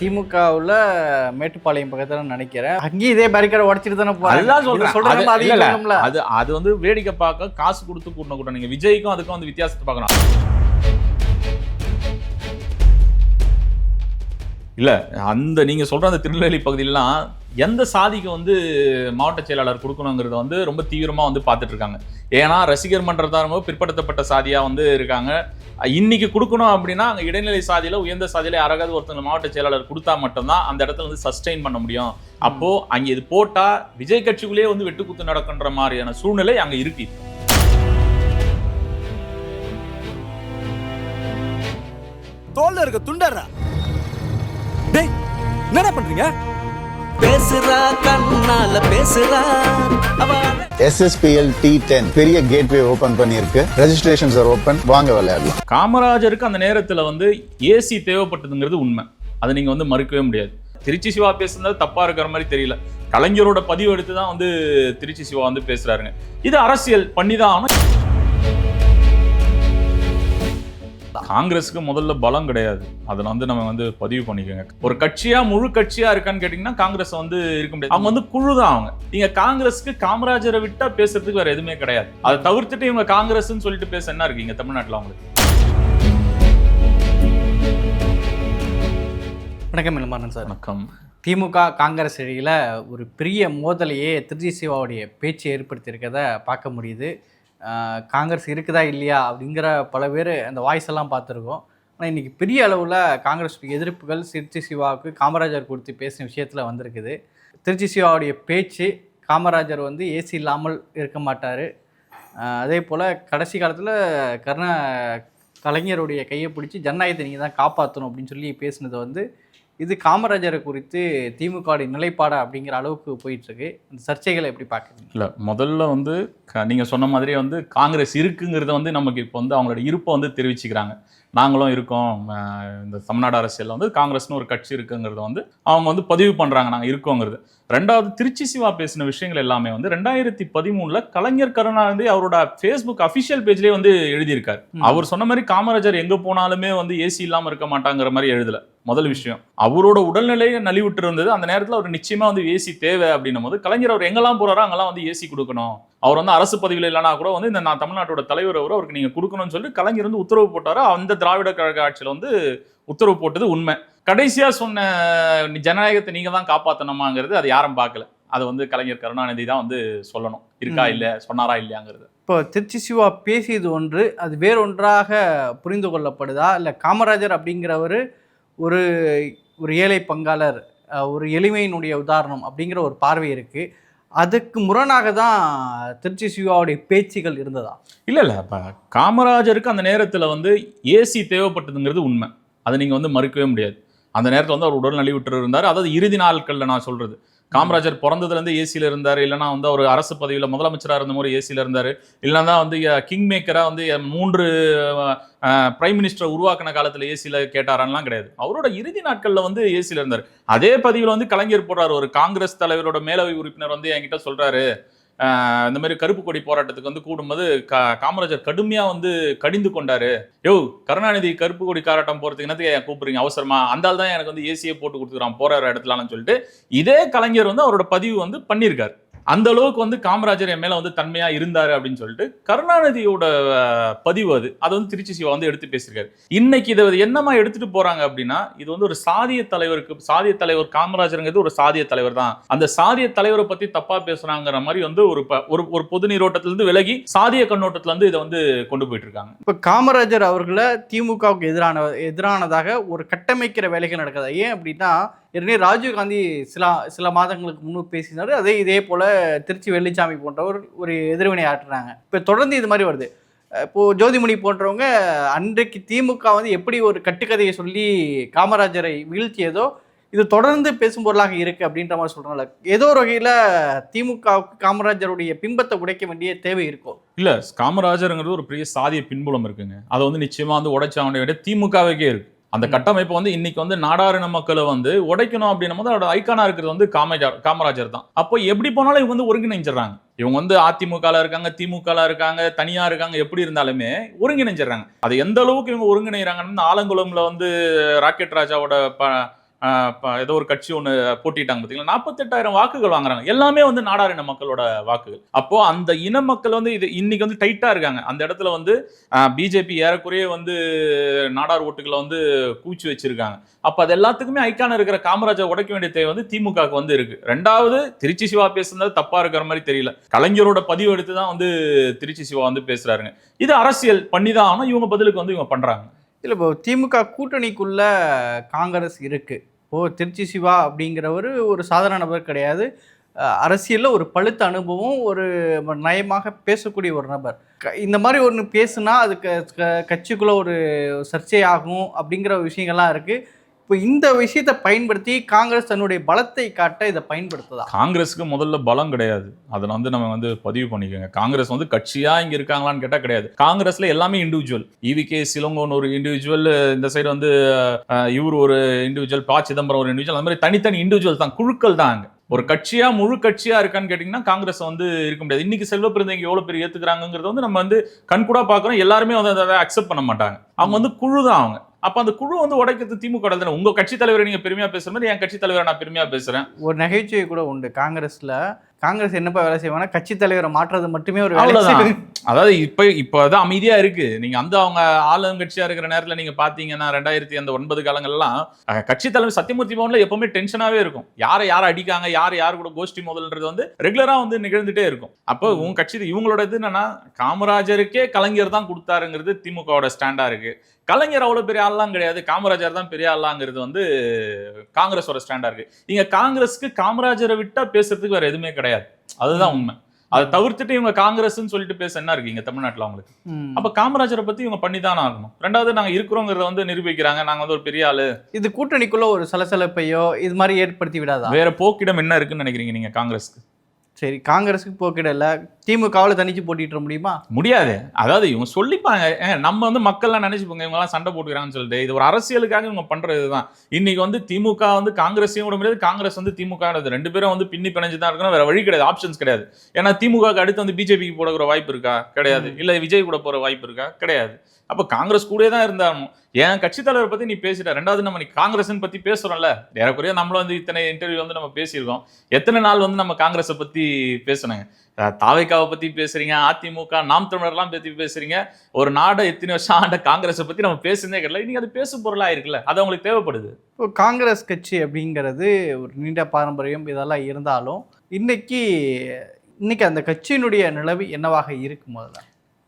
திமுகவுல மேட்டுப்பாளையம் பக்கத்துல நினைக்கிறேன். அங்கேயும் இதே பேரிகார்டு உடைச்சிட்டு தானே இது சொல்றேன். சொல்றது அது-. அது அது வந்து வேடிக்கை பார்க்க காசு கொடுத்து கூட்டின கூட்டம். நீங்க விஜய்க்கும் அதுக்கும் வந்து வித்தியாசத்தை பார்க்கணும். இல்ல அந்த நீங்க சொல்ற அந்த திருநெல்வேலி பகுதியிலாம் எந்த சாதிக்கு வந்து மாவட்ட செயலாளர் கொடுக்கணுங்கிறத வந்து ரொம்ப தீவிரமா வந்து பார்த்துட்டு இருக்காங்க. ஏன்னா ரசிகர் மன்றத்தாரங்க பிற்படுத்தப்பட்ட சாதியா வந்து இருக்காங்க. இன்னைக்கு கொடுக்கணும் அப்படின்னா அங்கே இடைநிலை சாதியில உயர்ந்த சாதியில யாராவது ஒருத்தங்க மாவட்ட செயலாளர் கொடுத்தா மட்டும்தான் அந்த இடத்துல வந்து சஸ்டெயின் பண்ண முடியும். அப்போ அங்க இது போட்டா விஜய் கட்சிக்குள்ளேயே வந்து வெட்டுக்குத்து நடக்கின்ற மாதிரியான சூழ்நிலை அங்க இருக்கு. தோல்ல இருக்க துண்டர்ரா டேய் என்ன பண்றீங்க? பேசுறா கண்ணால பேசுறா. அவ எஸ்எஸ்பிஎல் டி டென் பெரிய கேட்வே ஓபன் பண்ணியிருக்கு. ரெஜிஸ்ட்ரேஷன்ஸ் ஆர் ஓப்பன் வாங்க விளையாடலாம். காமராஜருக்கு அந்த நேரத்துல வந்து ஏசி தேவைப்பட்டதுங்கிறது உண்மை. அதை நீங்க வந்து மறுக்கவே முடியாது. திருச்சி சிவா பேசுனது தப்பா இருக்கிற மாதிரி தெரியல. கலைஞரோட பதிவு எடுத்து தான் வந்து திருச்சி சிவா வந்து பேசுறாருங்க. இது அரசியல் பண்ணி தான் காங்கிரஸுக்கு முதல்ல பலம் கிடையாது. அதில் வந்து நம்ம வந்து பதிவு பண்ணிக்கோங்க. ஒரு கட்சியா முழு கட்சியா இருக்கான்னு கேட்டிங்கன்னா காங்கிரஸ் வந்து இருக்க முடியாது. அவங்க வந்து குழு தான் அவங்க. நீங்க காங்கிரஸுக்கு காமராஜரை விட்டா பேசுறதுக்கு வேற எதுவுமே கிடையாது. அதை தவிர்த்துட்டு இவங்க காங்கிரஸ்னு சொல்லிட்டு பேச என்ன இருக்கீங்க தமிழ்நாட்டில் அவங்களுக்கு? வணக்கம் இளமாறன் சார். வணக்கம். திமுக காங்கிரஸ் இடையில ஒரு பெரிய மோதலையே திருச்சி சிவாவுடைய பேச்சு ஏற்படுத்தியிருக்கத பார்க்க முடியுது. காங்கிரஸ் இருக்குதா இல்லையா அப்படிங்கிற பல பேர் அந்த வாய்ஸ் எல்லாம் பார்த்துருக்கோம். ஆனால் இன்றைக்கி பெரிய அளவில் காங்கிரஸ் எதிர்ப்புகள் திருச்சி சிவாவுக்கு காமராஜர் குறித்து பேசின விஷயத்தில் வந்திருக்குது. திருச்சி சிவாவுடைய பேச்சு காமராஜர் வந்து ஏசி இல்லாமல் இருக்க மாட்டார். அதே போல் கடைசி காலத்தில் கருணா கலைஞருடைய கையை பிடிச்சி ஜனநாயகத்தை நீங்கள் தான் காப்பாற்றணும் அப்படின்னு சொல்லி பேசினது வந்து இது காமராஜரை குறித்து திமுக நிலைப்பாடா அப்படிங்கிற அளவுக்கு போயிட்டுருக்கு. இந்த சர்ச்சைகளை எப்படி பார்க்குறீங்க? இல்லை முதல்ல வந்து க- சொன்ன மாதிரி வந்து காங்கிரஸ் இருக்குங்கிறத வந்து நமக்கு இப்போ வந்து அவங்களோட இருப்பை வந்து தெரிவிச்சுக்கிறாங்க. நாங்களும் இருக்கோம் இந்த தமிழ்நாடு அரசியலில் வந்து காங்கிரஸ்னு ஒரு கட்சி இருக்குங்கிறத வந்து அவங்க வந்து பதிவு பண்ணுறாங்க நாங்கள் இருக்கோங்கிறது. ரெண்டாவது திருச்சி சிவா பேசின விஷயங்கள் எல்லாமே வந்து ரெண்டாயிரத்தி பதிமூணுல கலைஞர் கருணாநிதி அவரோட ஃபேஸ்புக் அஃபிஷியல் பேஜ்லயே வந்து எழுதியிருக்காரு. அவர் சொன்ன மாதிரி காமராஜர் எங்க போனாலுமே வந்து ஏசி இல்லாம இருக்க மாட்டாங்கிற மாதிரி எழுதல. முதல் விஷயம். அவரோட உடல்நிலையை நலிவுட்டு இருந்தது அந்த நேரத்துல அவர் நிச்சயமா வந்து ஏசி தேவை அப்படின்னும் போது கலைஞர் அவர் எங்கெல்லாம் போறாரோ அங்கெல்லாம் வந்து ஏசி கொடுக்கணும். அவர் வந்து அரசு பதவியில் இல்லைனா கூட வந்து இந்த நான் தமிழ்நாட்டோட தலைவர் அவர் அவருக்கு நீங்க கொடுக்கணும்னு சொல்லி கலைஞர் வந்து உத்தரவு போட்டாரு. அந்த திராவிட கழக ஆட்சியில வந்து உத்தரவு போட்டது உண்மை. கடைசியா சொன்ன "நீ ஜனநாயகத்தை நீங்க தான் காப்பாத்தணுமாங்கிறது அது யாரும் பார்க்கல. அது வந்து கலைஞர் கருணாநிதி தான் வந்து சொல்லணும். இருக்கா. இல்ல சொன்னாரா இல்லையாங்கிறது. இப்போ திருச்சி சிவா பேசியது ஒன்று அது வேறொன்றாக புரிந்து கொள்ளப்படுதா? இல்லை காமராஜர் அப்படிங்கிறவர் ஒரு ஒரு ஏழை பங்காளர் ஒரு எளிமையினுடைய உதாரணம் அப்படிங்கிற ஒரு பார்வை இருக்குது அதுக்கு முரணாக தான் திருச்சி சிவாவுடைய பேச்சுகள் இருந்ததா? இல்ல இல்ல. இப்ப காமராஜருக்கு அந்த நேரத்துல வந்து ஏசி தேவைப்பட்டதுங்கிறது உண்மை. அதை நீங்க வந்து மறுக்கவே முடியாது. அந்த நேரத்தில் வந்து அவர் உடல் நலிவுற்று இருந்தார் அதாவது இறுதி நாட்களில் நான் சொல்கிறது காமராஜர் பிறந்ததுலேருந்து ஏசியில் இருந்தார். இல்லைனா வந்து அவர் அரசு பதவியில் முதலமைச்சராக இருந்த மாதிரி ஏசியில் இருந்தார். இல்லைனா இல்லைன்னா வந்து கிங் மேக்கராக வந்து மூன்று பிரைம் மினிஸ்டர் உருவாக்கின காலத்தில் ஏசியில் கேட்டாரான்லாம் கிடையாது. அவரோட இறுதி நாட்களில் வந்து ஏசியில் இருந்தார். அதே பதிவில் வந்து கலைஞர் போடுறார். ஒரு காங்கிரஸ் தலைவரோட மேலவை உறுப்பினர் வந்து என்கிட்ட சொல்கிறாரு இந்த மாதிரி கருப்பு கொடி போராட்டத்துக்கு வந்து கூடும்போது கா காமராஜர் கடுமையா வந்து கடிந்து கொண்டாரு. யோ கருணாநிதி கருப்பு கொடி காராட்டம் போறதுக்கு என்னத்துக்கு கூப்பிடுறீங்க? அவசரமா? அந்த தான் எனக்கு வந்து ஏசியே போட்டு கொடுத்துக்கிறான் போற இடத்துலன்னு சொல்லிட்டு இதே கலைஞர் வந்து அவரோட பதிவு வந்து பண்ணியிருக்காரு. அந்த அளவுக்கு வந்து காமராஜர் என் மேலே வந்து தன்மையாக இருந்தார் அப்படின்னு சொல்லிட்டு கருணாநிதியோட பதிவு அது. அதை வந்து திருச்சி சிவா வந்து எடுத்து பேசியிருக்காரு. இன்னைக்கு இதை என்னமா எடுத்துட்டு போறாங்க அப்படின்னா இது வந்து ஒரு சாதிய தலைவருக்கு சாதிய தலைவர் காமராஜருங்கிறது ஒரு சாதிய தலைவர் தான். அந்த சாதிய தலைவரை பத்தி தப்பா பேசுறாங்கிற மாதிரி வந்து ஒரு ப- ஒரு ஒரு பொது நீரோட்டத்திலிருந்து விலகி சாதிய கண்ணோட்டத்துல இருந்து இதை வந்து கொண்டு போயிட்டு இருக்காங்க இப்போ காமராஜர் அவர்களை திமுகவுக்கு எதிரான எதிரானதாக ஒரு கட்டமைக்கிற வேலைகள் நடக்குது? ஏன் அப்படின்னா ஏற்கனவே ராஜீவ்காந்தி சில சில மாதங்களுக்கு முன்பு பேசினார். அதே இதே போல் திருச்சி வெள்ளிச்சாமி போன்றவர் ஒரு எதிர்வினை ஆற்றுறாங்க. இப்போ தொடர்ந்து இது மாதிரி வருது. இப்போது ஜோதிமணி போன்றவங்க அன்றைக்கு திமுக வந்து எப்படி ஒரு கட்டுக்கதையை சொல்லி காமராஜரை வீழ்த்தியதோ இது தொடர்ந்து பேசும் பொருளாக இருக்குது அப்படின்ற மாதிரி சொல்கிறாங்கள ஏதோ ஒரு வகையில் திமுகவுக்கு காமராஜருடைய பிம்பத்தை உடைக்க வேண்டிய தேவை இருக்கும் இல்லை காமராஜருங்கிறது ஒரு பெரிய சாதிய பின்புலம் இருக்குங்க. அதை வந்து நிச்சயமாக வந்து உடைச்சாங்க விட திமுகவுக்கே இருக்குது அந்த கட்டமைப்பு வந்து இன்னைக்கு வந்து நாடாரின மக்களை வந்து உடைக்கணும் அப்படின்னும் போது அதோட ஐக்கானா இருக்கிறது வந்து காமராஜர் காமராஜர் தான். அப்போ எப்படி போனாலும் இவங்க வந்து ஒருங்கிணைஞ்சிடறாங்க. இவங்க வந்து அதிமுகல இருக்காங்க திமுகல இருக்காங்க தனியா இருக்காங்க எப்படி இருந்தாலுமே ஒருங்கிணைஞ்சிடறாங்க. அது எந்த அளவுக்கு இவங்க ஒருங்கிணைறாங்கன்னு ஆலங்குளம்ல வந்து ராக்கெட் ராஜாவோட ஏதோ ஒரு கட்சி ஒன்று போட்டிட்டாங்க பார்த்தீங்களா நாற்பத்தெட்டாயிரம் வாக்குகள் வாங்குறாங்க. எல்லாமே வந்து நாடார் இன மக்களோட வாக்குகள். அப்போ அந்த இன மக்கள் வந்து இது இன்னைக்கு வந்து டைட்டாக இருக்காங்க. அந்த இடத்துல வந்து பிஜேபி ஏறக்குறைய வந்து நாடார் ஓட்டுகளை வந்து கூச்சி வச்சிருக்காங்க. அப்போ அது எல்லாத்துக்குமே ஐக்கான இருக்கிற காமராஜர் உடைக்க வேண்டிய தேவை வந்து திமுகவுக்கு வந்து இருக்கு. ரெண்டாவது திருச்சி சிவா பேசுனது தப்பா இருக்கிற மாதிரி தெரியல. கலைஞரோட பதிவு எடுத்து தான் வந்து திருச்சி சிவா வந்து பேசுறாருங்க. இது அரசியல் பண்ணி தான் ஆனால் இவங்க பதிலுக்கு வந்து இவங்க பண்றாங்க. இல்லை இப்போ திமுக கூட்டணிக்குள்ள காங்கிரஸ் இருக்குது இப்போ திருச்சி சிவா அப்படிங்கிறவர் ஒரு சாதாரண நபர் கிடையாது. அரசியலில் ஒரு பழுத்த அனுபவம் ஒரு நயமாக பேசக்கூடிய ஒரு நபர். க- இந்த மாதிரி ஒன்று பேசுனா அது க- கட்சிக்குள்ளே ஒரு சர்ச்சையாகும் அப்படிங்கிற விஷயங்கள்லாம் இருக்குது இப்போ இந்த விஷயத்தை பயன்படுத்தி காங்கிரஸ் தன்னுடைய பலத்தை காட்ட இதை பயன்படுத்துதா? காங்கிரஸுக்கு முதல்ல பலம் கிடையாது. அதை வந்து நம்ம வந்து பதிவு பண்ணிக்கோங்க. காங்கிரஸ் வந்து கட்சியாக இங்கே இருக்காங்களான்னு கேட்டால் கிடையாது. காங்கிரஸில் எல்லாமே இண்டிவிஜுவல் இவிகே சிலங்கோன் ஒரு இண்டிவிஜுவல் இந்த சைடு வந்து இவர் ஒரு இண்டிவிஜுவல் பா சிதம்பரம் ஒரு இண்டிவிஜுவல் அந்த மாதிரி தனித்தனி இண்டிவிஜுவல் தான். குழுக்கள் தான் அங்கே. ஒரு கட்சியா முழு கட்சியா இருக்கான்னு கேட்டீங்கன்னா காங்கிரஸ் வந்து இருக்க முடியாது. இன்னைக்கு செல்வ பிறந்தவங்க எவ்வளவு பேர் ஏத்துக்கிறாங்கிறது வந்து நம்ம வந்து கண்கூடா பாக்குறோம் எல்லாருமே வந்து அதை அக்செப்ட் பண்ண மாட்டாங்க. அவங்க வந்து குழு தான் அவங்க. அப்ப அந்த குழு வந்து உடைக்கிறது திமுக தானே? உங்க கட்சி தலைவரை நீங்க பெருமையா பேசுற மாதிரி என் கட்சி தலைவரை நான் பெருமையா பேசுறேன். ஒரு நகைச்சுவை கூட உண்டு. காங்கிரஸ்ல காங்கிரஸ் என்னப்பா வேலை செய்வாங்கன்னா கட்சி தலைவரை மாற்றுறது மட்டுமே ஒரு அவ்வளவுதான். அதாவது இப்ப இப்ப தான் அமைதியா இருக்கு. நீங்க அந்த அவங்க ஆளுங்கட்சியா இருக்கிற நேரத்துல நீங்க பாத்தீங்கன்னா ரெண்டாயிரத்தி அந்த ஒன்பது காலங்கள்லாம் கட்சி தலைவர் சத்தியமூர்த்தி பவன்ல எப்பவுமே டென்ஷனாவே இருக்கும். யாரை யாரை அடிக்காங்க யார் யார் கூட கோஷ்டி முதல்ன்றது வந்து ரெகுலரா வந்து நிகழ்ந்துட்டே இருக்கும். அப்போ உங்க கட்சி இவங்களோட இது என்னன்னா காமராஜருக்கே கலைஞர் தான் கொடுத்தாருங்கிறது திமுகவோட ஸ்டாண்டா இருக்கு. கலைஞர் அவ்வளவு பெரிய ஆள்லாம் கிடையாது. காமராஜர் தான் பெரிய ஆளாங்கிறது வந்து காங்கிரஸோட ஸ்டாண்டா இருக்கு. இங்க காங்கிரஸ்க்கு காமராஜரை விட்டா பேசுறதுக்கு வேற எதுவுமே கிடையாது. அதுதான் உண்மை. அதை தவிர்த்துட்டு இவங்க காங்கிரஸ்னு சொல்லிட்டு பேச என்ன இருக்கு இங்க தமிழ்நாட்டுல அவங்களுக்கு. அப்ப காமராஜரை பத்தி இவங்க பண்ணி தானே ஆகணும். ரெண்டாவது நாங்க இருக்கிறோங்கிறத வந்து நிரூபிக்கிறாங்க. நாங்க வந்து ஒரு பெரிய ஆளு. இது கூட்டணிக்குள்ள ஒரு சலசலப்பையோ இது மாதிரி ஏற்படுத்தி விடாதா? வேற போக்கிடம் என்ன இருக்குன்னு நினைக்கிறீங்க நீங்க காங்கிரஸ்க்கு? சரி காங்கிரஸுக்கு போக்கிடல திமுகவில் தனிச்சு போட்டிட்டு முடியுமா? முடியாது. அதாவது இவங்க சொல்லிப்பாங்க. நம்ம வந்து மக்கள்லாம் நினைச்சுப்போங்க இவங்க எல்லாம் சண்டை போட்டுக்கிறாங்கன்னு சொல்லிட்டு. இது ஒரு அரசியலுக்காக இவங்க பண்றது தான் இன்னைக்கு வந்து திமுக வந்து காங்கிரஸையும் விட முடியாது. காங்கிரஸ் வந்து திமுக. ரெண்டு பேரும் வந்து பின்னி பிணைஞ்சு தான் இருக்கணும். வேற வழி கிடையாது. ஆப்ஷன்ஸ் கிடையாது. ஏன்னா திமுக அடுத்து வந்து பிஜேபிக்கு போடுற வாய்ப்பு இருக்கா? கிடையாது. இல்ல விஜய் கூட போற வாய்ப்பு இருக்கா? கிடையாது. அப்போ காங்கிரஸ் கூட தான் இருந்தாலும். என் கட்சி தலைவரை பற்றி நீ பேசிட்ட? ரெண்டாவது நம்ம நீ காங்கிரஸ்ன்னு பற்றி பேசுகிறோம்ல ஏறக்குறைய நம்மளும் வந்து இத்தனை இன்டர்வியூ வந்து நம்ம பேசியிருக்கோம். எத்தனை நாள் வந்து நம்ம காங்கிரஸை பற்றி பேசணுங்க தாவைக்காவை பற்றி பேசுகிறீங்க பேசுறீங்க அதிமுக நாம் தமிழர்லாம் பற்றி பேசுறீங்க. ஒரு நாடை எத்தனை வருஷம் ஆண்ட காங்கிரஸை பற்றி நம்ம பேசுனதே கிடையாது இன்னைக்கு அது பேசும் பொருளாக இருக்குல்ல. அது அவங்களுக்கு தேவைப்படுது. இப்போ காங்கிரஸ் கட்சி அப்படிங்கிறது ஒரு நீண்ட பாரம்பரியம். இதெல்லாம் இருந்தாலும் இன்னைக்கு இன்னைக்கு அந்த கட்சியினுடைய நிலவு என்னவாக இருக்கு முதல்ல?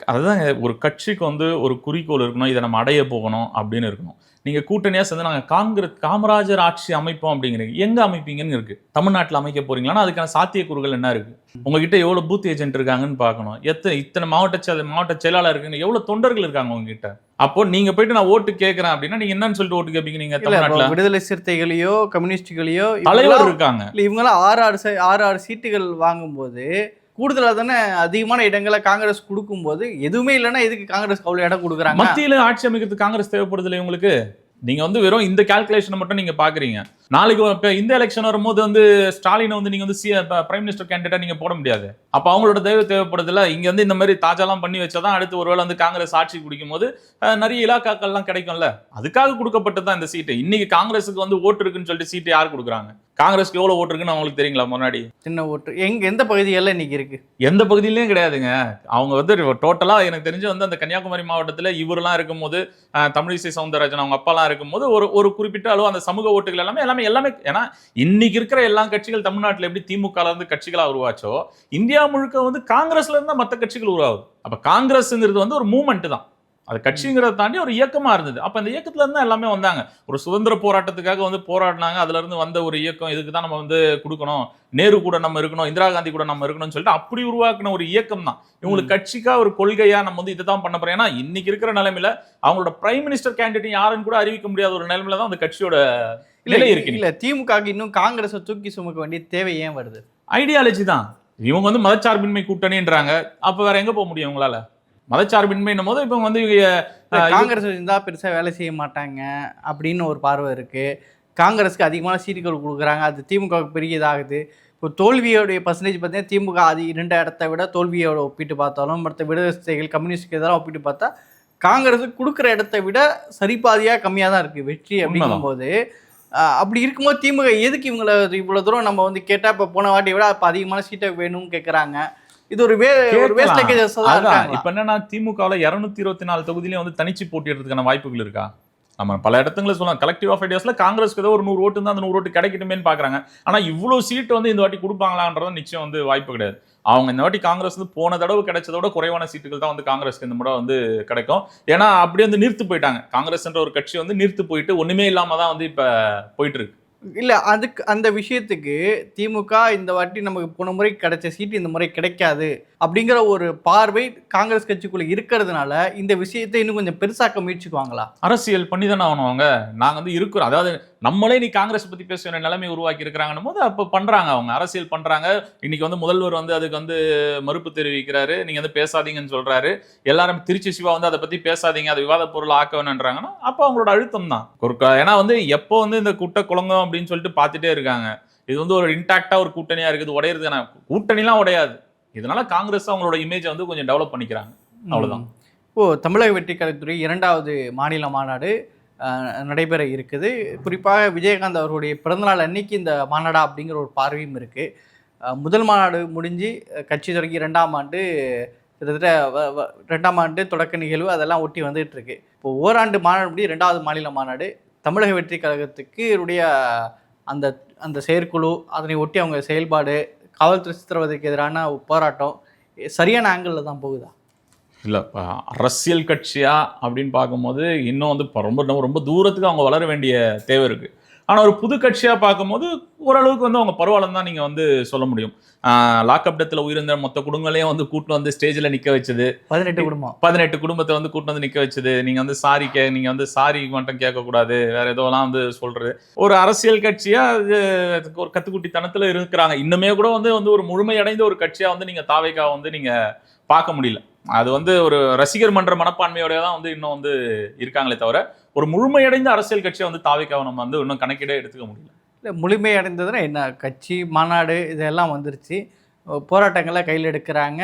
அதுதான் ஒரு கட்சிக்கு வந்து ஒரு குறிக்கோள் இருக்கணும் இதை நம்ம அடைய போகணும் அப்படின்னு இருக்கணும். நீங்க கூட்டணியா சேர்ந்து நாங்க காங்கிரஸ் காமராஜர் ஆட்சி அமைப்போம் அப்படிங்கிறீங்க எங்க அமைப்பீங்கன்னு இருக்கு. தமிழ்நாட்டில் அமைக்க போறீங்களான்னா அதுக்கான சாத்தியக்கூறுகள் என்ன இருக்கு? உங்ககிட்ட எவ்வளவு பூத் ஏஜென்ட் இருக்காங்கன்னு பார்க்கணும். எத்தனை இத்தனை மாவட்ட மாவட்ட செயலாளர் இருக்குன்னு எவ்வளவு தொண்டர்கள் இருக்காங்க உங்ககிட்ட? அப்போ நீங்க போயிட்டு நான் ஓட்டு கேட்கறேன் அப்படின்னா நீங்க என்னன்னு சொல்லிட்டு ஓட்டு கேட்பீங்க நீங்க தமிழ்நாட்டுல? விடுதலை சிறுத்தைகளையோ கம்யூனிஸ்டுகளையோ தலைவர் இருக்காங்க. இல்ல இவங்கெல்லாம் ஆறு ஆறு ச- ஆறு ஆறு சீட்டுகள் வாங்கும்போது கூடுதலாக தானே அதிகமான இடங்களை காங்கிரஸ் கொடுக்கும்போது எதுவுமே இல்லைன்னா எதுக்கு காங்கிரஸ் அவ்வளோ இடம் கொடுக்குறாங்க? மத்தியில் ஆட்சி அமைக்கிறதுக்கு காங்கிரஸ் தேவைப்படுது இல்லை உங்களுக்கு? நீங்கள் வந்து வெறும் இந்த கால்குலேஷனை மட்டும் நீங்கள் பார்க்குறீங்க நாளைக்கு இப்ப இந்த எலெக்ஷன் வரும்போது வந்து ஸ்டாலினை வந்து நீங்க வந்து சி பிரைம் மினிஸ்டர் கேண்டிடேட்டா நீங்க போட முடியாது. அப்ப அவங்களோட தேவை தேவைப்படுதுல இங்க வந்து இந்த மாதிரி தாஜாலாம் பண்ணி வச்சாதான் அடுத்து ஒருவேளை வந்து காங்கிரஸ் ஆட்சி பிடிக்கும் போது நிறைய இலாக்காக்கள்லாம் கிடைக்கும்ல. அதுக்காக கொடுக்கப்பட்டது தான் இந்த சீட்டு இன்னைக்கு காங்கிரஸுக்கு வந்து ஓட்டு இருக்குன்னு சொல்லிட்டு சீட்டு யார் கொடுக்குறாங்க? காங்கிரஸ்க்கு எவ்வளவு ஓட்டு இருக்குன்னு அவங்களுக்கு தெரியுங்களா முன்னாடி? சின்ன ஓட்டு. எங்க எந்த பகுதிகளில் இன்னைக்கு இருக்கு? எந்த பகுதியிலையும் கிடையாதுங்க. அவங்க வந்து டோட்டலா எனக்கு தெரிஞ்சு வந்து அந்த கன்னியாகுமரி மாவட்டத்துல இவரெல்லாம் இருக்கும்போது தமிழிசை சவுந்தரராஜன் அவங்க அப்பாலாம் இருக்கும்போது ஒரு ஒரு குறிப்பிட்ட அளவு அந்த சமூக ஓட்டுகள் எல்லாமே எல்லாமே எல்லாமே ஏன்னா இன்னைக்கு இருக்கிற எல்லா கட்சிகள் தமிழ்நாட்டுல எப்படி திமுக இருந்து கட்சிகளா உருவாச்சோ இந்தியா முழுக்க வந்து காங்கிரஸ்ல இருந்தா மத்த கட்சிகள் உருவாகுது. அப்ப காங்கிரஸ்ங்கிறது வந்து ஒரு மூமெண்ட் தான். அது கட்சிங்கிறத தாண்டி ஒரு இயக்கமா இருந்தது. அப்ப அந்த இயக்கத்துல இருந்து தான் எல்லாமே வந்தாங்க. ஒரு சுதந்திர போராட்டத்துக்காக வந்து போராடினாங்க. அதுல இருந்து வந்த ஒரு இயக்கம் இதுக்கு தான் நம்ம வந்து கொடுக்கணும். நேரு கூட நம்ம இருக்கணும் இந்திரா காந்தி கூட நம்ம இருக்கணும்னு சொல்லிட்டு அப்படி உருவாக்குன ஒரு இயக்கம் தான். இவங்களுக்கு கட்சிக்கா ஒரு கொள்கையா நம்ம வந்து இதுதான் பண்ண போறோம். ஏன்னா இன்னைக்கு இருக்கிற நிலைமையில அவங்களோட பிரைம் மினிஸ்டர் கேண்டிடேட் யாருன்னு கூட அறிவிக்க முடியாத ஒரு நிலைமையில தான் அந்த கட்சியோட நிலை இருக்கு இல்ல திமுகவுக்கு இன்னும் காங்கிரஸை தூக்கி சுமக்க வேண்டிய தேவை ஏன் வருது? ஐடியாலஜி தான். இவங்க வந்து மதச்சார்பின்மை கூட்டணின்றாங்க. அப்ப வேற எங்க போக முடியும் உங்களால மதச்சார்பின்மைன்னும் போது இப்ப வந்து காங்கிரஸ் இருந்தா பெருசா வேலை செய்ய மாட்டாங்க அப்படின்னு ஒரு பார்வை இருக்கு. காங்கிரஸ்க்கு அதிகமான சீட்டுகள் கொடுக்குறாங்க. அது திமுகவுக்கு பெரிய இதாகுது. இப்போ தோல்வியோடைய பர்சன்டேஜ் பார்த்தீங்கன்னா திமுக அது இரண்டு இடத்த விட தோல்வியோட ஒப்பிட்டு பார்த்தாலும் மற்ற விடுதலைகள் கம்யூனிஸ்ட் இதெல்லாம் ஒப்பிட்டு பார்த்தா காங்கிரஸ் கொடுக்குற இடத்த விட சரிபாதியாக கம்மியாக தான் இருக்குது வெற்றி அப்படிங்கும்போது அப்படி இருக்கும்போது திமுக எதுக்கு இவங்கள இவ்வளவு தூரம் நம்ம வந்து கேட்டா இப்ப போன வாட்டி விட அப்ப அதிகமான சீட்டை வேணும்னு கேக்குறாங்க. இது ஒரு வே தான்? இப்ப என்னன்னா திமுகல இருநூத்தி இருபத்தி நாலு தொகுதியிலையும் வந்து தனிச்சு போட்டியிடுறதுக்கான வாய்ப்புகள் இருக்கா? நம்ம பல இடத்துல சொல்லலாம். கலெக்டிவ் ஆஃப் ஐடியாஸ்ல காங்கிரஸ்க்கு ஏதோ ஒரு நூறு ஓட்டு இருந்தா அந்த நூறு ஓட்டு கிடைக்கட்டுமேன்னு பாக்குறாங்க. ஆனா இவ்வளவு சீட்டு வந்து இந்த வாட்டி கொடுப்பாங்களான்றது நிச்சயம் வந்து வாய்ப்பு கிடையாது. அவங்க இந்த வாட்டி காங்கிரஸ் வந்து போன தடவை கிடைச்சதோட குறைவான சீட்டுகள் தான் வந்து காங்கிரஸ்க்கு இந்த முறை வந்து கிடைக்கும். ஏன்னா அப்படியே வந்து நிறுத்து போயிட்டாங்க. காங்கிரஸ்ன்ற ஒரு கட்சி வந்து நிறுத்து போயிட்டு ஒண்ணுமே இல்லாம தான் வந்து இப்ப போயிட்டு இருக்கு. இல்ல அதுக்கு அந்த விஷயத்துக்கு திமுக இந்த வாட்டி நமக்கு போன முறை கிடைச்ச சீட்டு இந்த முறை கிடைக்காது அப்படிங்கிற ஒரு பார்வை காங்கிரஸ் கட்சிக்குள்ள இருக்கிறதுனால இந்த விஷயத்தை இன்னும் கொஞ்சம் பெருசாக்க முயற்சிக்குவாங்களா? அரசியல் பண்ணி தானே ஆகணும் அவங்க. நாங்கள் வந்து இருக்கிறோம். அதாவது நம்மளே நீ காங்கிரஸ் பத்தி பேச வேண்டிய நிலைமை உருவாக்கி இருக்கிறாங்கன்னும் போது அப்போ பண்றாங்க அவங்க அரசியல் பண்றாங்க. இன்னைக்கு வந்து முதல்வர் வந்து அதுக்கு வந்து மறுப்பு தெரிவிக்கிறாரு. நீங்க வந்து பேசாதீங்கன்னு சொல்றாரு. எல்லாரும் திருச்சி சிவா வந்து அதை பத்தி பேசாதீங்க அதை விவாத பொருள் ஆக்க வேணுன்றாங்கன்னா அப்போ அவங்களோட அழுத்தம் தான். ஒரு க- ஏன்னா வந்து எப்போ வந்து இந்த குட்ட குழங்கம் அப்படின்னு சொல்லிட்டு பார்த்துட்டே இருக்காங்க. இது வந்து ஒரு இன்டாக்டா ஒரு கூட்டணியா இருக்குது உடையிறதுக்கான கூட்டணிலாம் உடையாது. இதனால காங்கிரஸ் அவங்களோட இமேஜை வந்து கொஞ்சம் டெவலப் பண்ணிக்கிறாங்க. அவ்வளோதான் இப்போ தமிழக வெற்றி கலைத்துறை இரண்டாவது மாநில மாநாடு நடைபெற இருக்குது. குறிப்பாக விஜயகாந்த் அவர்களுடைய பிறந்தநாள் அன்னைக்கு இந்த மாநாடா அப்படிங்கிற ஒரு பார்வையும் இருக்குது முதல் மாநாடு முடிஞ்சு கட்சி தொடங்கி ரெண்டாம் ஆண்டு கிட்டத்தட்ட வ- ரெண்டாம் ஆண்டு தொடக்க நிகழ்வு அதெல்லாம் ஒட்டி வந்துகிட்டு இருக்கு. இப்போ ஓராண்டு மாநாடு முடி ரெண்டாவது மாநில மாநாடு. தமிழக வெற்றி கழகத்துக்கு இவருடைய அந்த அந்த செயற்குழு அதனை ஒட்டி அவங்க செயல்பாடு காவல்துறை சித்திரவதைக்கு எதிரான போராட்டம் சரியான ஆங்கிளில் தான் போகுதா? இல்லை அரசியல் கட்சியாக அப்படின்னு பார்க்கும்போது இன்னும் வந்து ரொம்ப ரொம்ப- ரொம்ப தூரத்துக்கு அவங்க வளர வேண்டிய தேவை இருக்குது ஆனா ஒரு புது கட்சியா பார்க்கும்போது ஓரளவுக்கு வந்து அவங்க பரவாயில்லன்னு தான் நீங்க வந்து சொல்ல முடியும். லாக்அப் டெத்தில் உயிரிழந்த மொத்த குடும்பங்களையும் வந்து கூட்டு வந்து ஸ்டேஜில் நிக்க வச்சது. பதினெட்டு குடும்பம். பதினெட்டு குடும்பத்தை வந்து கூட்டு வந்து நிக்க வச்சது. நீங்க வந்து சாரி கே நீங்க வந்து சாரி மட்டும் கேட்கக்கூடாது. வேற எதோலாம் வந்து சொல்றது. ஒரு அரசியல் கட்சியா அது ஒரு கத்துக்குட்டித்தனத்துல இருக்கிறாங்க. இன்னுமே கூட வந்து வந்து ஒரு முழுமையடைந்த ஒரு கட்சியா வந்து நீங்க தாவைக்கா வந்து நீங்க பார்க்க முடியல. அது வந்து ஒரு ரசிகர் மன்ற மனப்பான்மையோட தான் வந்து இன்னும் வந்து இருக்காங்களே தவிர ஒரு முழுமையடைந்த அரசியல் கட்சியை வந்து தாவைக்காவை நம்ம வந்து இன்னும் கணக்கிட எடுத்துக்க முடியல. இல்லை முழுமையடைந்ததுன்னா என்ன? கட்சி மாநாடு இதெல்லாம் வந்துருச்சு. போராட்டங்களை கையில் எடுக்கிறாங்க.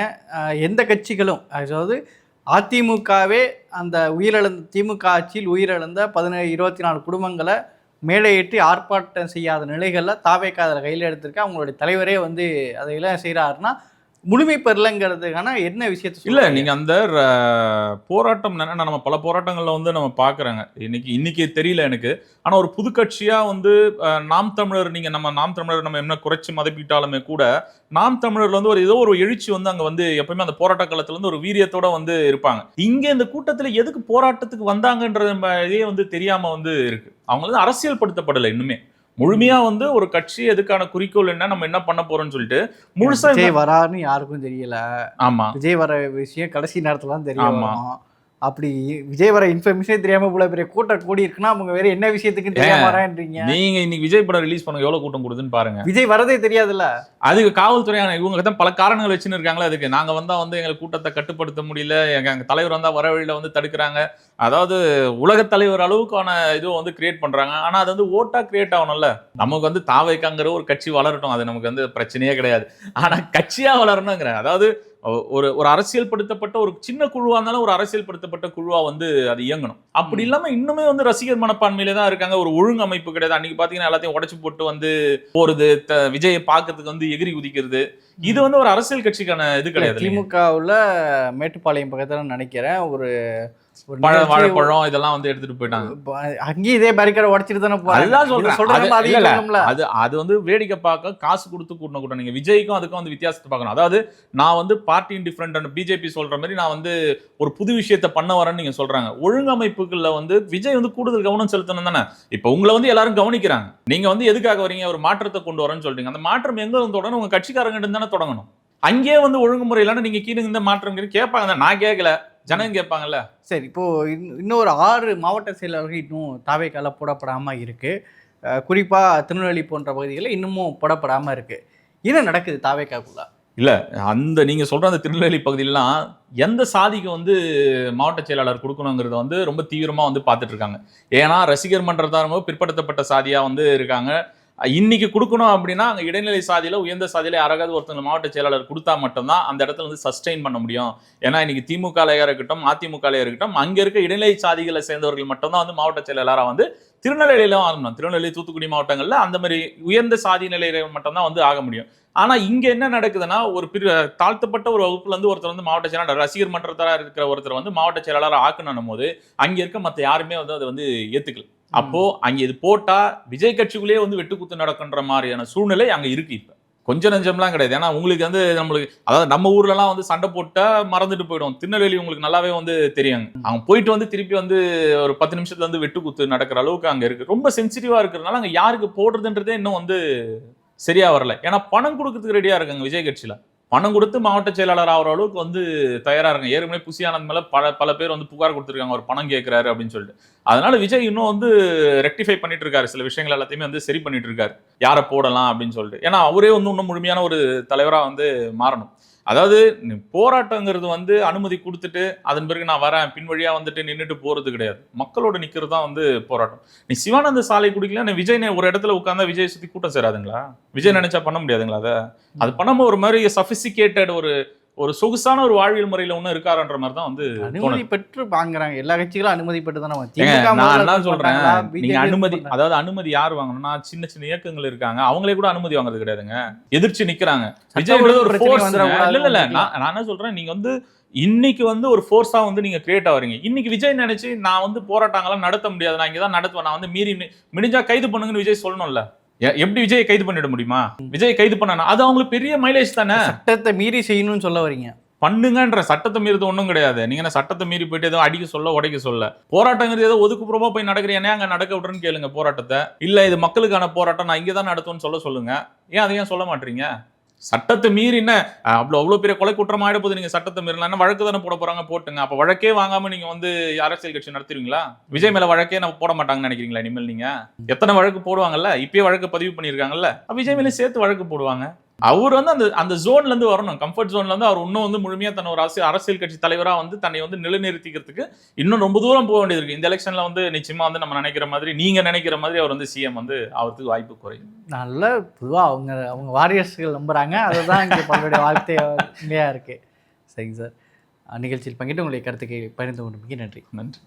எந்த கட்சிகளும் அதாவது அதிமுகவே அந்த உயிரிழந்த திமுக ஆட்சியில் உயிரிழந்த பதினேழு இருபத்தி நாலு குடும்பங்களை மேடையேற்றி ஆர்ப்பாட்டம் செய்யாத நிலைகளில் தாவேக்கா அதில் கையில் எடுத்திருக்கு. அவங்களுடைய தலைவரே வந்து அதையெல்லாம் செய்கிறாருன்னா முழுமை பெறலைங்கிறதுக்கான என்ன விஷயத்தை இல்ல சொல்றீங்க? நீங்க அந்த போராட்டம் நம்ம பல போராட்டங்கள்ல வந்து நம்ம பாக்குறாங்க. இன்னைக்கு இன்னைக்கு தெரியல எனக்கு. ஆனா ஒரு புது கட்சியா வந்து நாம் தமிழர் நீங்க நம்ம நாம் தமிழர் நம்ம என்ன குறைச்சு மதிப்பிட்டாலுமே கூட நாம் தமிழர்ல வந்து ஒரு ஏதோ ஒரு எழுச்சி வந்து அங்க வந்து எப்பவுமே அந்த போராட்ட காலத்துல வந்து ஒரு வீரியத்தோட வந்து இருப்பாங்க. இங்க இந்த கூட்டத்துல எதுக்கு போராட்டத்துக்கு வந்தாங்கன்ற இதே வந்து தெரியாம வந்து இருக்கு. அவங்க வந்து அரசியல் படுத்தப்படலை இன்னுமே. முழுமையா வந்து ஒரு கட்சி எதுக்கான குறிக்கோள் என்ன நம்ம என்ன பண்ண போறோம்னு சொல்லிட்டு முழுசா விஜய் வராருன்னு யாருக்கும் தெரியல. ஆமா. விஜய் வர விஷயம் கடைசி நேரத்துல தான் தெரிய ஆமா. வரும். அப்படி விஜய் வர இன்ஃபர்மேஷனே தெரியாம இவ்வளவு பெரிய கூட்டம் கூடி இருக்குன்னா அவங்க வேற என்ன விஷயத்துக்கு தெரியாம வரேன்றீங்க? நீங்க இன்னைக்கு விஜய் படம் ரிலீஸ் பண்ணுங்க எவ்வளவு கூட்டம் கொடுதுன்னு பாருங்க. விஜய் வரதே தெரியாதுல்ல? அதுக்கு காவல்துறையான இவங்க தான் பல காரணங்கள் வச்சுன்னு இருக்காங்களே அதுக்கு. நாங்க வந்தா வந்து எங்க கூட்டத்தை கட்டுப்படுத்த முடியல. எங்க எங்க தலைவர் வந்தா வர வழியில வந்து தடுக்கிறாங்க. அதாவது உலக தலைவர் அளவுக்கான இது வந்து கிரியேட் பண்றாங்க. ஆனா அது வந்து ஓட்டா கிரியேட் ஆகணும்ல. நமக்கு வந்து தாவைக்காங்கிற ஒரு கட்சி வளரட்டும். அது நமக்கு வந்து பிரச்சனையே கிடையாது. ஆனா கட்சியா வளரணுங்கிற அதாவது ஒரு ஒரு அரசியல் படுத்தப்பட்ட ஒரு சின்ன குழுவா இருந்தாலும் ஒரு அரசியல் படுத்தப்பட்ட குழுவா வந்து அது இயங்கணும். அப்படி இல்லாம இன்னுமே வந்து ரசிகர் மனப்பான்மையில தான் இருக்காங்க. ஒரு ஒழுங்கமைப்பு கிடையாது. அன்னைக்கு பாத்தீங்கன்னா எல்லாத்தையும் உடைச்சு போட்டு வந்து போறது த- விஜயை பார்க்கறதுக்கு வந்து எகிரி குதிக்கிறது. இது வந்து ஒரு அரசியல் கட்சிக்கான இது கிடையாது. திமுகவுல மேட்டுப்பாளையம் பக்கத்துல நினைக்கிறேன். ஒரு வாழைப்பழம் இதெல்லாம் வந்து எடுத்துட்டு போயிட்டாங்க. அங்கேயும் இதே பேரிகார்டு உடைச்சிட்டு தானே அதுதான் சொல்றேன். சொல்றாங்க அது-. அது அது வந்து வேடிக்கை பார்க்க காசு கொடுத்து கூட்டின கூட்டம். நீங்க விஜய்க்கும் அதுக்கும் வந்து வித்தியாசத்தை பார்க்கணும். அதாவது நான் வந்து பார்ட்டி டிஃப்ரெண்ட் பிஜேபி சொல்ற மாதிரி நான் வந்து ஒரு புது விஷயத்தை பண்ண வரேன்னு நீங்க சொல்றாங்க. ஒழுங்கமைப்புகள்ல வந்து விஜய் வந்து கூடுதல் கவனம் செலுத்தணும் தானே? இப்ப உங்களை வந்து எல்லாரும் கவனிக்கிறாங்க. நீங்க வந்து எதுக்காக வரீங்க? ஒரு மாற்றத்தை கொண்டு வரேன்னு சொல்றீங்க. அந்த மாற்றம் எங்க வந்து தொடங்கணும்? உங்க கட்சிக்காரங்க தானே தொடங்கணும். அங்கேயே வந்து ஒழுங்குமுறை இல்லைன்னா நீங்க கீழே இந்த மாற்றம் கேட்பாங்க. நான் கேட்கல. ஜனங்க கேட்பாங்கல்ல. சரி இப்போ இன்னும் இன்னொரு ஆறு மாவட்ட செயலாளர்கள் இன்னும் தாவேக்கால போடப்படாம இருக்கு. அஹ் குறிப்பா திருநெல்வேலி போன்ற பகுதிகளில் இன்னமும் போடப்படாம இருக்கு. என்ன நடக்குது தாவேக்காக்குள்ள? அந்த நீங்க சொல்ற அந்த திருநெல்வேலி பகுதியிலாம் எந்த சாதிக்கு வந்து மாவட்ட செயலாளர் கொடுக்கணுங்கிறத வந்து ரொம்ப தீவிரமா வந்து பார்த்துட்டு இருக்காங்க. ஏன்னா ரசிகர் மன்றத்தாரங்க பிற்படுத்தப்பட்ட சாதியா வந்து இருக்காங்க. இன்னைக்கு கொடுக்கணும் அப்படின்னா அங்கே இடைநிலை சாதியில் உயர்ந்த சாதியில் யாராவது ஒருத்தங்க மாவட்ட செயலாளர் கொடுத்தா மட்டும்தான் அந்த இடத்துல வந்து சஸ்டெயின் பண்ண முடியும். ஏன்னா இன்னைக்கு திமுகலையாக இருக்கட்டும் அதிமுகலையாக இருக்கட்டும் அங்கே இருக்க இடைநிலை சாதிகளை சேர்ந்தவர்கள் மட்டும்தான் வந்து மாவட்ட செயலாளராக வந்து திருநெல்வேலியிலும் ஆகணும் திருநெல்வேலி தூத்துக்குடி மாவட்டங்களில் அந்த மாதிரி உயர்ந்த சாதி நிலையில மட்டும்தான் வந்து ஆக முடியும். ஆனால் இங்கே என்ன நடக்குதுன்னா ஒரு பிரி தாழ்த்தப்பட்ட ஒரு வகுப்புலேருந்து ஒருத்தர் வந்து மாவட்ட செயலாளர் ரசிகர் மன்றத்தராக இருக்கிற ஒருத்தர் வந்து மாவட்ட செயலாளராக ஆக்கணும் போது அங்கே இருக்க மற்ற யாருமே வந்து அதை வந்து ஏற்றுக்கல அப்போ அங்க இது போட்டா விஜய் கட்சிக்குள்ளேயே வந்து வெட்டுக்குத்து நடக்கின்ற மாதிரியான சூழ்நிலை அங்க இருக்கு இப்ப. கொஞ்சம் நஞ்சம்லாம் கிடையாது. ஏன்னா உங்களுக்கு வந்து நம்மளுக்கு அதாவது நம்ம ஊர்லலாம் வந்து சண்டை போட்டா மறந்துட்டு போயிடும். திருநெல்வேலி உங்களுக்கு நல்லாவே வந்து தெரியும். அவங்க போயிட்டு வந்து திருப்பி வந்து ஒரு பத்து நிமிஷத்துல வந்து வெட்டுக்குத்து நடக்கிற அளவுக்கு அங்க இருக்கு. ரொம்ப சென்சிட்டிவா இருக்கிறதுனால அங்க யாருக்கு போடுறதுன்றதே இன்னும் வந்து சரியா வரல. ஏன்னா பணம் கொடுக்கறதுக்கு ரெடியா இருக்காங்க விஜய் கட்சியில. பணம் கொடுத்து மாவட்ட செயலாளர் ஆகிற அளவுக்கு வந்து தயாராக இருக்காங்க ஏற்கனவே புசி ஆனந்த் பல பல பேர் வந்து புகார் கொடுத்துருக்காங்க. ஒரு பணம் கேட்குறாரு அப்படின்னு சொல்லிட்டு. அதனால விஜய் இன்னும் வந்து ரெக்டிஃபை பண்ணிட்டு இருக்காரு. சில விஷயங்கள் எல்லாத்தையுமே வந்து சரி பண்ணிட்டு இருக்காரு. யாரை போடலாம் அப்படின்னு சொல்லிட்டு. ஏன்னா அவரே வந்து இன்னும் முழுமையான ஒரு தலைவராக வந்து மாறணும். அதாவது போராட்டங்கிறது வந்து அனுமதி கொடுத்துட்டு அதன் பிறகு நான் வரேன் பின்வழியாக வந்துட்டு நின்றுட்டு போகிறது கிடையாது. மக்களோட நிற்கிறது தான் வந்து போராட்டம். நீ சிவானந்த சாலை குடிக்கல நீ விஜய் ஒரு இடத்துல உட்காந்தா விஜய் சுற்றி கூட்டம் சேராதுங்களா? விஜய் நினைச்சா பண்ண முடியாதுங்களா அதை? அது பண்ணாமல் ஒரு மாதிரி சஃபிசிகேட்டட் ஒரு ஒரு சொகுசான ஒரு வாழ்வியல் முறையில ஒன்றும் இருக்காருன்ற மாதிரி தான் வந்து அனுமதி பெற்று வாங்குறாங்க. எல்லா கட்சிகளும் அனுமதி பெற்று தானே நான் என்ன சொல்றேன்? நீங்க அனுமதி? அதாவது அனுமதி யார் வாங்கணும்னா சின்ன சின்ன இயக்கங்கள் இருக்காங்க. அவங்களே கூட அனுமதி வாங்குறது கிடையாதுங்க. எதிர்த்து நிக்கிறாங்க. விஜய் ஒரு ஃபோர்ஸ் இல்ல இல்ல. நான் என்ன சொல்றேன்? நீங்க வந்து இன்னைக்கு வந்து ஒரு ஃபோர்ஸா வந்து நீங்க கிரியேட் ஆவறீங்க. இன்னைக்கு விஜய் நினைச்சு நான் வந்து போராட்டங்களாம் நடத்த முடியாது. நான் இங்க தான் நடத்துவேன். நான் வந்து மீறி மி- முடிஞ்சா கைது பண்ணுங்கன்னு விஜய் சொல்லணும்ல. எப்படி விஜய் கைது பண்ணிட முடியுமா? விஜய் கைது பண்ணா அது அவங்களுக்கு பெரிய மைலேஜ் தானே? சட்டத்தை மீறி செய்யணும்னு சொல்ல வரீங்க. பண்ணுங்கன்ற சட்டத்தை மீறது ஒன்றும் கிடையாது. நீங்க என்ன சட்டத்தை மீறி போயிட்டு ஏதோ அடிக்க சொல்ல உடைக்க சொல்ல. போராட்டங்கிறது ஏதோ ஒதுக்குப்புறமா போய் நடக்கிறேன் அங்க நடக்க விட்டுறேன்னு கேளுங்க போராட்டத்தை. இல்ல இது மக்களுக்கான போராட்டம். நான் இங்க தான் நடத்துவேன்னு சொல்ல சொல்லுங்க. ஏன் அதை ஏன் சொல்ல மாட்டீங்க? சட்டத்தை மீறி என்ன? அவ்வளோ பெரிய கொலை குற்றம் ஆயிட போது நீங்க சட்டத்தை மீறலாம். வழக்கு தானே போட போறாங்க? போட்டுங்க. அப்போ வழக்கே வாங்காமல் நீங்கள் வந்து அரசியல் கட்சி நடத்துவீங்களா விஜய் மேல வழக்கே நம்ம போட மாட்டாங்கன்னு நினைக்கிறீங்களா இனிமேல் நீங்க? எத்தனை வழக்கு போடுவாங்கல்ல? இப்பயே வழக்கு பதிவு பண்ணியிருக்காங்கல்ல? விஜய் மேல சேர்த்து வழக்கு போடுவாங்க. அவர் வந்து அந்த அந்த ஜோன்ல இருந்து வரணும். கம்ஃபர்ட் ஜோன்ல இருந்து அவர் இன்னும் வந்து முழுமையா தன்னை ஒரு அரசியல் அரசியல் கட்சி தலைவரா வந்து தன்னை வந்து நிலைநிறுத்திக்கிறதுக்கு இன்னும் ரொம்ப தூரம் போக வேண்டியது இருக்கு. இந்த எலெக்ஷன்ல வந்து நிச்சயமா வந்து நம்ம நினைக்கிற மாதிரி நீங்க நினைக்கிற மாதிரி அவர் வந்து சிஎம் வந்து ஆகிறதுக்கு வாய்ப்பு குறையும். நல்ல பொதுவா அவங்க அவங்க வாரியர்ஸ்கள் நம்புறாங்க. அதுதான் இங்கே பலருடைய வாழ்த்தை உண்மையா இருக்கு. சரிங்க சார். நிகழ்ச்சியில் பங்கிட்டு உங்களுடைய கருத்துக்கு பகிர்ந்து கொண்டு மிக நன்றி. நன்றி.